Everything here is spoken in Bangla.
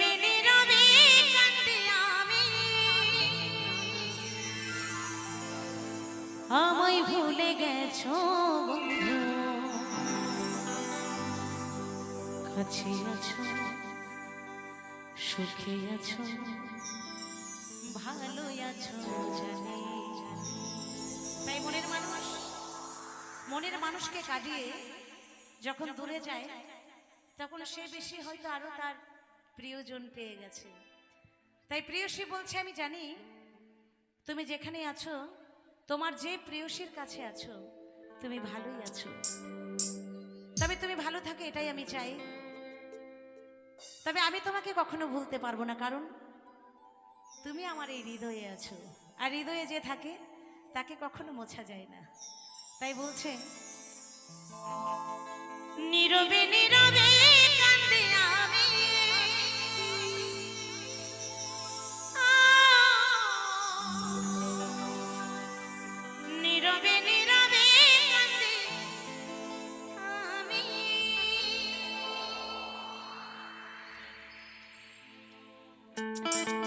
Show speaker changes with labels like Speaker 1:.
Speaker 1: নীরবে আমি আমায় ভুলে গেছ বন্ধু। কাছে আছো, সুখে আছো ভালো আছো জানি। তাই মনের মানুষ, মনের মানুষকে কাঁদিয়ে যখন দূরে যায়, তখন সে বেশি হয়তো আরও তার প্রিয়জন পেয়ে গেছে। তাই প্রিয়সী বলছে, আমি জানি তুমি যেখানে আছো, তোমার যে প্রিয়সীর কাছে আছো, তুমি ভালোই আছো। তবে তুমি ভালো থাকে, এটাই আমি চাই। তবে আমি তোমাকে কখনো ভুলতে পারব না, কারণ তুমি আমার এই হৃদয়ে আছো। আর হৃদয়ে যে থাকে, তাকে কখনো মোছা যায় না। তাই বলছে, নীরবে নীরবে কান্দে thank you